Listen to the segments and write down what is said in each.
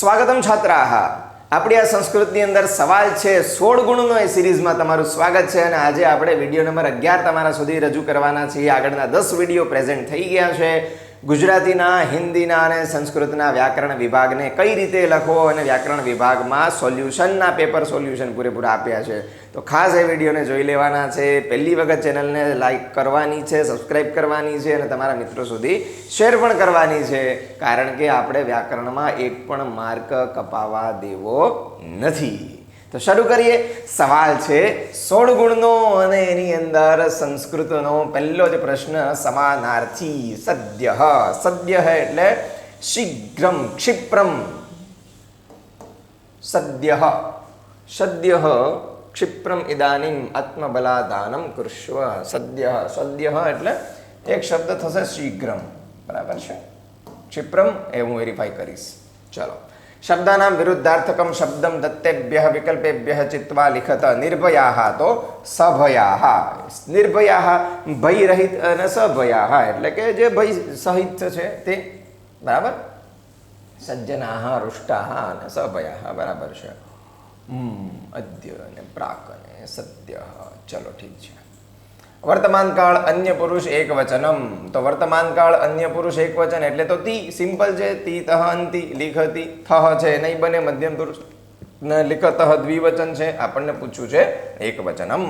સ્વાગતમ છાત્રાહ. આપણી આ સંસ્કૃતની અંદર સવાલ છે, સોળ ગુણનો એ સિરીઝમાં તમારું સ્વાગત છે અને આજે આપણે વીડિયો નંબર અગિયાર તમારા સુધી રજૂ કરવાના છીએ. આગળના દસ વીડિયો પ્રેઝન્ટ થઈ ગયા છે. ગુજરાતીના, હિન્દીના અને સંસ્કૃતના વ્યાકરણ વિભાગને કઈ રીતે લખવો અને વ્યાકરણ વિભાગમાં સોલ્યુશનના પેપર સોલ્યુશન પૂરેપૂરા આપ્યા છે? તો ખાસ એ વિડીયોને જોઈ લેવાના છે. પહેલી વખત ચેનલને લાઇક કરવાની છે સબસ્ક્રાઈબ કરવાની છે અને તમારા મિત્રો સુધી શેર પણ કરવાની છે. કારણ કે આપણે વ્યાકરણમાં એક પણ માર્ક કપાવા દેવો નથી. તો શરૂ કરીએ. સવાલ છે, સોળ ગુણનો અને એની અંદર સંસ્કૃતનો પહેલો જ પ્રશ્ન સમાનાર્થી સદ્ય સદ્ય એટલે શીઘ્રમ, ક્ષિપ્રમ. સદ્ય સદ્ય ક્ષિપ્રમ ઇદાનીમ આત્મબલાદાનમ કૃષ્વ. સદ્ય સદ્ય એટલે એક શબ્દ થશે શીઘ્રમ. બરાબર છે? ક્ષિપ્રમ, એ હું વેરીફાઈ કરીશ. ચલો. શબ્દાનામ વિરુદ્ધાર્થકમ શબ્દમ દત્તેભ્ય વિકલ્પેભ્ય ચિત્વા લિખત નિર્ભયા તો સભયા. નિર્ભયા ભય રહિત અને સભયા. એટલે કે જે ભય સહિત છે તે, બરાબર? સજ્જના, રુષ્ટા અને સભયા, બરાબર છે. અદ્ય અને પ્રાક અને સત્ય ચલો ઠીક છે. વર્તમાન કાળ અન્ય પુરુષ એક વચનમ તો વર્તમાન કાળ અન્ય પુરુષ એક વચન એટલે તો તી સિમ્પલ છે, તી તહ અંતિ લિખતી, થહ છે, નહીં બને મધ્યમ પુરુષ. ન લિખતઃ દ્વિવચન છે, આપણને પૂછ્યું છે એક વચનમ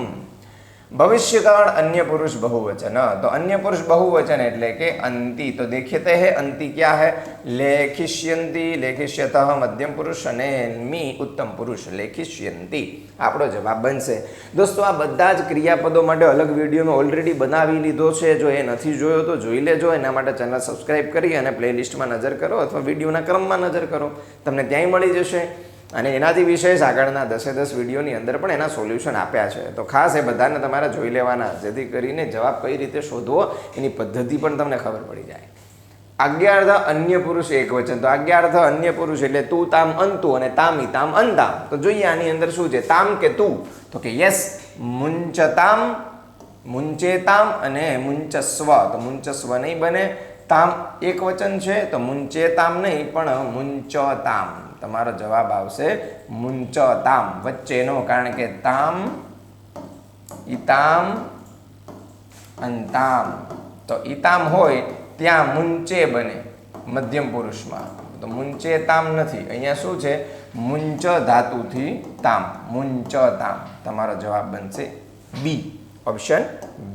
ભવિષ્યકાળ અન્ય પુરુષ બહુવચન. તો અન્ય પુરુષ બહુવચન એટલે કે અંતિ. તો દેખ્યતે હે, અંતિ ક્યાં હે? લેખિષ્યંતિ. લેખિષ્યત મધ્યમ પુરુષ અને મી ઉત્તમ પુરુષ. લેખિષ્યંતિ. આપણો જવાબ બનશે. દોસ્તો, આ બધા જ ક્રિયાપદો માટે અલગ વીડિયો ઓલરેડી બનાવી લીધો છે. જો એ નથી જોયો તો જોઈ લેજો. એના માટે ચેનલ સબસ્ક્રાઇબ કરી અને પ્લેલિસ્ટમાં નજર કરો અથવા વિડીયોના ક્રમમાં નજર કરો. તમને ત્યાંય મળી જશે. અને એનાથી વિશેષ આગળના દસે દસ વિડીયોની અંદર પણ એના સોલ્યુશન આપ્યા છે. તો ખાસ એ બધાને તમારે જોઈ લેવાના, જેથી કરીને જવાબ કઈ રીતે શોધવો, એની પદ્ધતિ પણ તમને ખબર પડી જાય. આજ્ઞાર્થ અન્ય પુરુષ એક વચન. તો આજ્ઞાર્થ અન્ય પુરુષ એટલે તું, તામ અંતુ અને તામી, તામ અંતામ તો જોઈએ આની અંદર શું છે? તામ કે તું? તો કે યસ મુંચતામ, મુંચેતામ અને મુંચસ્વ. તો મુંચસ્વ નહીં બને. તામ એક વચન છે, તો મુંચેતામ નહીં, પણ મુંચતામ. તમારો જવાબ આવશે મુંચતામ વચ્ચેનો, કારણ કે તામ, ઈતામ અંતામ તો ઇતામ હોય ત્યાં મુંચે બને મધ્યમ પુરુષમાં. તો મુંચે તામ નથી. અહીંયા શું છે? મુંચ ધાતુથી તામ. મુંચ તામ. તમારો જવાબ બનશે બી. ઓપ્શન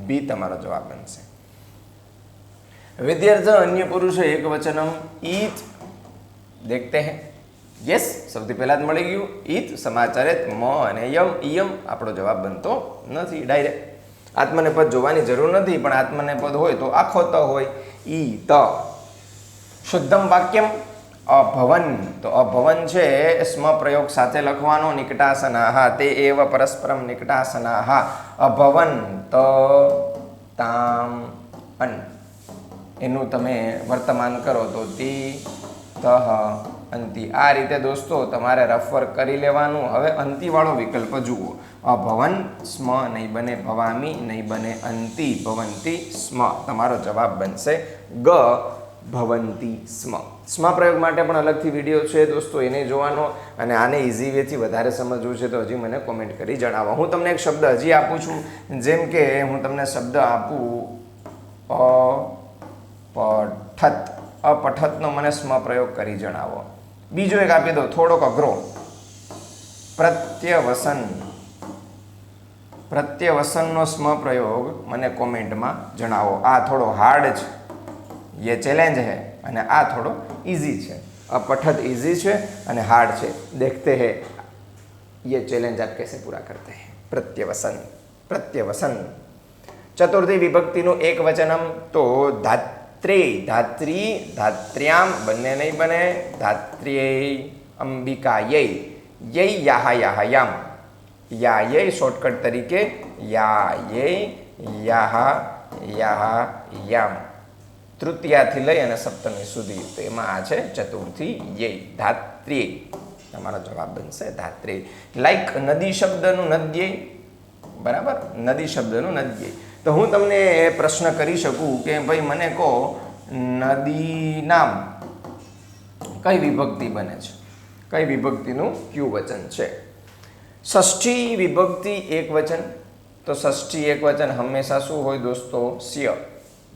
બી તમારો જવાબ બનશે. વિદ્યાર્થી અન્ય પુરુષો એક વચનમ ઈત દેખતે હૈ. યસ સૌથી પહેલા જ મળી ગયું. ઈત સમાચારે મ અને યમ. ઈયમ આપણો જવાબ બનતો નથી. ડાયરેક્ટ આત્મને પદ જોવાની જરૂર નથી, પણ આત્મને પદ હોય તો આખો ત હોય. ઈ ત શુદ્ધમ વાક્યમ અભવન. તો અભવન છે સ્મ પ્રયોગ સાથે લખવાનો. નિકટાસનાહા. તે એવ પરસ્પરમ નિકટાસનાહા. અભવન ત તામ અન. એનું તમે વર્તમાન કરો તો તી તહ અંતિ. આ રીતે દોસ્તો તમારે રફર કરી લેવાનું. હવે અંતિવાળો વિકલ્પ જુઓ. અભવન સ્મ નહીં બને ભવામી, નહીં બને અંતિ. ભવંતી સ્મ. તમારો જવાબ બનશે ગ, ભવંતી સ્મ. સ્મ પ્રયોગ માટે પણ અલગથી વીડિયો છે દોસ્તો, એને જોવાનો. અને આને ઇઝી વેથી વધારે સમજવું છે તો હજી મને કોમેન્ટ કરી જણાવો. હું તમને એક શબ્દ હજી આપું છું, જેમ કે હું તમને શબ્દ આપું, અ પઠત અપઠતનો મને સ્મ પ્રયોગ કરી જણાવો. બીજો એક આપી દો થોડોક અઘરો. પ્રત્યવસન. પ્રત્યવસનનો સ્મ પ્રયોગ મને કોમેન્ટમાં જણાવો. આ થોડો હાર્ડ છે. યે ચેલેન્જ હે અને આ થોડો ઇઝી છે. અપઠત ઇઝી છે અને હાર્ડ છે. દેખતે હે. યે ચેલેન્જ આપ કેસે પૂરા કરતે હે? પ્રત્યવસન. પ્રત્યવસન. ચતુર્થી વિભક્તિનું એક વચનમ તો ધાત ધાત્રે, ધાત્રી, ધાત્ર્યામ, બંને નહીં બને. ધાત્ર્યે અંબિકા યય યય યાહા યાહા યામ યા યય શોર્ટકટ તરીકે યા યય યાહા યાહા યામ તૃતીયાથી લઈ અને સપ્તમી સુધી તો એમાં આ છે, ચતુર્થી યે. ધાત્રી તમારો જવાબ બનશે ધાત્રી લાઈક નદી શબ્દનું નદ્યે. બરાબર? નદી શબ્દનું નદ્યય તો હું તમને એ પ્રશ્ન કરી શકું કે ભાઈ મને કહો, નદી નામ કઈ વિભક્તિ બને છે? કઈ વિભક્તિનું ક્યુ વચન છે? ષષ્ઠી વિભક્તિ એક વચન. તો ષષ્ઠી એક વચન હંમેશા શું હોય દોસ્તો? સ્ય.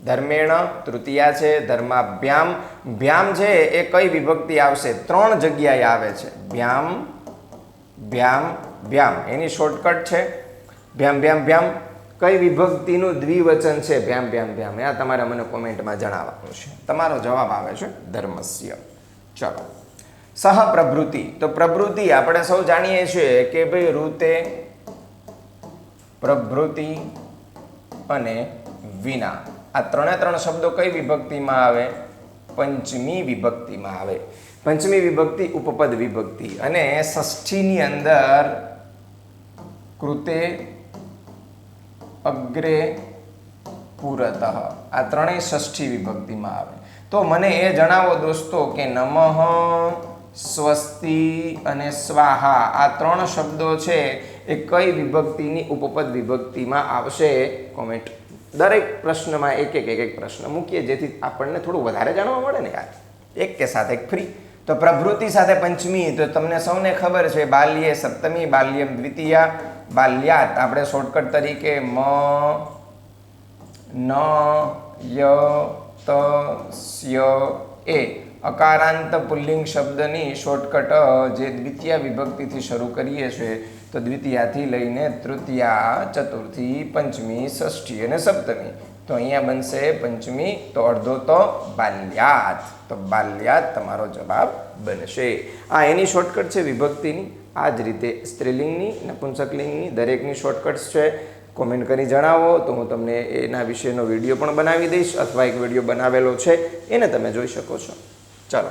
ધર્મેણ તૃતીયા છે, ધર્માભ્યામ. ભ્યામ છે એ કઈ વિભક્તિ આવશે? ત્રણ જગ્યાએ આવે છે. ભ્યામ ભ્યામ ભ્યામ. એની શોર્ટકટ છે. ભ્યામ ભ્યામ ભ્યામ. કઈ વિભક્તિનું દ્વિવચન છે? ભ્યામ ભ્યામ ભ્યામ. આ તમારે મને કોમેન્ટમાં જણાવવાનું છે. તમારો જવાબ આવે છે ધર્મસ્ય. ચલો. સહ પ્રભૃતિ. તો પ્રભૃતિ આપણે સૌ જાણીએ છીએ કે ભાઈ રૂતે પ્રભૃતિ અને વિના. આ ત્રણે ત્રણ શબ્દો કઈ વિભક્તિમાં આવે? પંચમી વિભક્તિમાં આવે. પંચમી વિભક્તિ, ઉપપદ વિભક્તિ. અને ષષ્ઠીની અંદર કૃતે અગ્રે પુરતઃ. આ ત્રણેય ષષ્ઠી વિભક્તિમાં આવે. તો મને એ જણાવો દોસ્તો કે નમઃ, સ્વસ્તિ અને સ્વાહા આ ત્રણ શબ્દો છે, એ કઈ વિભક્તિની ઉપપદ વિભક્તિમાં આવશે? કોમેન્ટ. દરેક પ્રશ્નમાં એક એક એક એક પ્રશ્ન મૂકીએ જેથી આપણને થોડું વધારે જાણવા મળે ને યાર. એક કે સાથે ફ્રી. તો પ્રભૃતિ સાથે પંચમી, તો તમને સૌને ખબર છે, બાલ્યે સપ્તમી, બાલ્યમ દ્વિતીયા, બાલ્યાત. આપણે શોર્ટકટ તરીકે મ, ન, ય, ત સ્ય એ. અકારાંત પુલ્લિંગ શબ્દની શોર્ટકટ જે દ્વિતીય વિભક્તિથી શરૂ કરીએ છીએ તો દ્વિતીયાથી લઈને તૃતીયા, ચતુર્થી, પંચમી, ષષ્ઠી અને સપ્તમી. તો અહીંયા બનશે પંચમી, તો અડધો તો બાલ્યાત તો બાલ્યાત તમારો જવાબ બનશે. આ એની શોર્ટકટ છે વિભક્તિની. આ જ રીતે સ્ત્રીલિંગની નપુંસકલિંગની દરેકની શોર્ટકટ્સ છે. કોમેન્ટ કરી જણાવો તો હું તમને એના વિશેનો વીડિયો પણ બનાવી દઈશ અથવા એક વીડિયો બનાવેલો છે. એને તમે જોઈ શકો છો. ચાલો.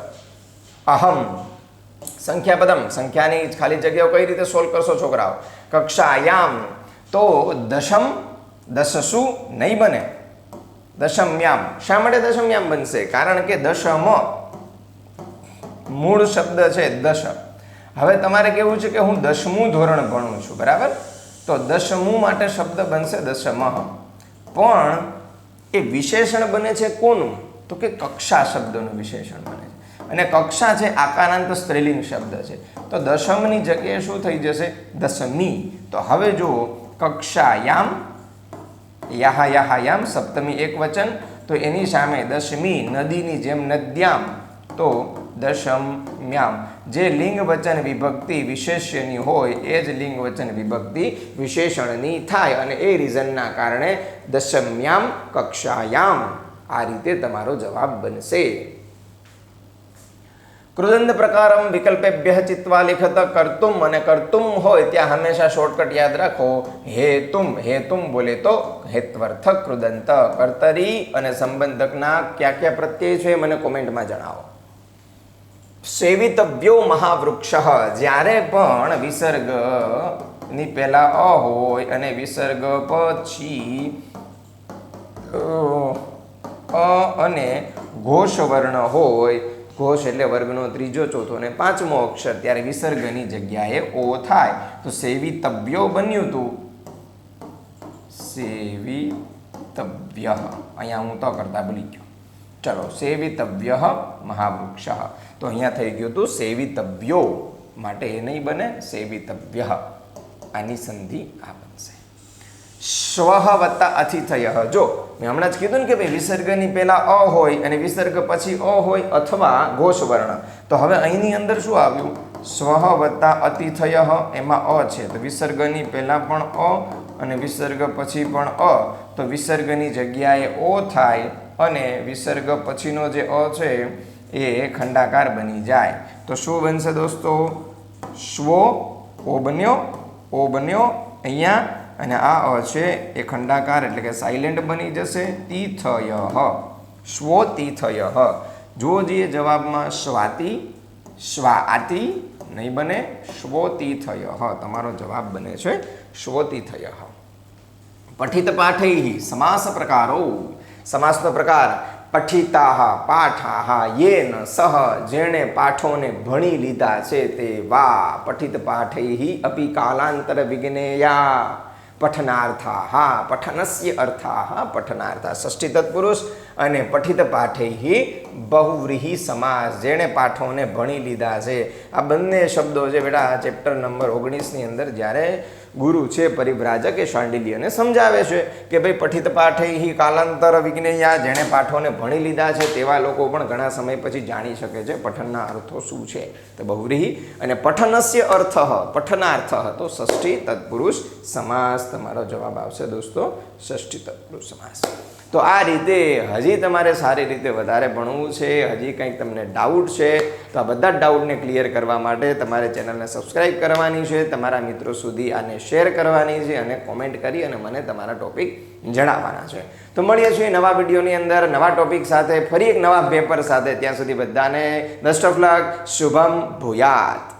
અહમ. સંખ્યાપદમ. સંખ્યાની ખાલી જગ્યાઓ કઈ રીતે સોલ્વ કરશો છોકરાઓ? કક્ષાયામ. તો દશમ, દશસુ નહીં બને. દશમ્યામ. શા માટે દશમ્યામ બનશે? કારણ કે દશમ મૂળ શબ્દ છે દશ. હવે તમારે કેવું છે કે હું દસમું ધોરણ ભણું છું, બરાબર? તો દસમું માટે શબ્દ બનશે દશમ. પણ એ વિશેષણ બને છે કોનું? તો કે કક્ષા શબ્દનું વિશેષણ બને છે. અને કક્ષા છે આકારાંત સ્ત્રીલિંગ શબ્દ છે. તો દશમની જગ્યાએ શું થઈ જશે? દશમી. તો હવે જુઓ, કક્ષાયામ યાહા યાહાયામ સપ્તમી એક વચન તો એની સામે દશમી નદીની જેમ નદ્યામ. તો દશમ્યામ. જે લિંગ વચન વિભક્તિ વિશેષ્યની હોય, એ જ લિંગ વચન વિભક્તિ વિશેષણની થાય અને એ રીઝનના કારણે દશમ્યામ કક્ષાયામ. આ રીતે તમારો જવાબ બનશે. કૃદંત પ્રકારમ વિકલ્પેભ્ય ચિત્વા લિખત કરતુમ અને કરતુમ હોય ત્યાં હંમેશા શોર્ટકટ યાદ રાખો. હેતુમ હેતુમ બોલે તો હેત્વર્થક કૃદંત. કર્તરી અને સંબંધકના કયા કયા પ્રત્યય છે મને કોમેન્ટમાં જણાવો. સેવિતવ્યો મહાવૃક્ષ. જ્યારે પણ વિસર્ગની પહેલા અ હોય અને વિસર્ગ પછી અ અને ઘોષ વર્ણ હોય ઘોષ એટલે વર્ગનો ત્રીજો ચોથો અને પાંચમો અક્ષર. ત્યારે વિસર્ગની જગ્યાએ ઓ થાય. તો સેવિતવ્યો બન્યું હતું સેવિતવ્ય. અહીંયા હું તો કરતા ભૂલી ગયો. ચલો, સેવિતવ્ય મહાવૃક્ષ. તો અહીંયા થઈ ગયું હતું સેવિતવ્યો. માટે એ નહીં બને, સેવિતવ્ય. આની સંધિ આ બનશે. સ્વહ વત્તા અતિથય જો. મેં હમણાં જ કીધું ને કે ભાઈ, વિસર્ગની પહેલાં અ હોય અને વિસર્ગ પછી અ હોય અથવા ઘોષ વર્ણ તો હવે અહીંની અંદર શું આવ્યું? સ્વહ વત્તા અતિથય એમાં અ છે. તો વિસર્ગની પહેલાં પણ અ અને વિસર્ગ પછી પણ અ. તો વિસર્ગની જગ્યાએ ઓ થાય અને વિસર્ગ પછીનો જે અ છે એ ખંડાકાર બની જાય. તો શું બનશે દોસ્તો? સ્વો, ઓ બન્યો ઓ બન્યો, અહીંયા અને આ અ છે એ ખંડાકાર એટલે કે સાયલેન્ટ બની જશે તીથય. હ જો જે જવાબમાં સ્વાતિ સ્વાતિ નહીં બને સ્વોતીથય તમારો જવાબ બને છે સ્વોતીથય પઠિત પાઠૈ સમાસ પ્રકારો. સમાસનો પ્રકાર પઠિતાહ પાઠાહ યેન, સહ, જેણે પાઠોને ભણી લીધા છે તે વા. પઠિત પાઠૈ અપી કાલાંતર વિજ્ઞેયા. પઠનાર્થા પઠનસ્ય અર્થા પઠનાર્થા ષષ્ઠી તત્પુરુષ અને પઠિત પાઠે બહુવ્રીહી સમાસ જેણે પાઠોને ભણી લીધા છે. આ બંને શબ્દો છે બેટા ચેપ્ટર નંબર ઓગણીસની અંદર જ્યારે ગુરુ છે, પરિભ્રાજક એ શાંડિલ્યને સમજાવે છે કે ભાઈ પઠિત પાઠે હિ કાલાંતર વિજ્ઞેયા, જેણે પાઠોને ભણી લીધા છે, તેવા લોકો પણ ઘણા સમય પછી જાણી શકે છે પઠનના અર્થો શું છે. તો બહુવ્રીહી, અને પઠનસ્ય અર્થ, પઠનાર્થ, તો ષષ્ઠી તત્પુરુષ સમાસ. તમારો જવાબ આવશે દોસ્તો, ષષ્ઠી તત્પુરુષ સમાસ. તો આ રીતે હજી તમારે સારી રીતે વધારે ભણવું છે, હજી કંઈક તમને ડાઉટ છે, તો આ બધા જ ડાઉટને ક્લિયર કરવા માટે તમારે ચેનલને સબસ્ક્રાઈબ કરવાની છે, તમારા મિત્રો સુધી આને શેર કરવાની છે અને કોમેન્ટ કરી અને મને તમારા ટોપિક જણાવવાના છે. તો મળીએ છીએ નવા વિડીયોની અંદર, નવા ટોપિક સાથે, ફરી એક નવા પેપર સાથે. ત્યાં સુધી બધાને બેસ્ટ ઓફ લક શુભમ ભૂયાત.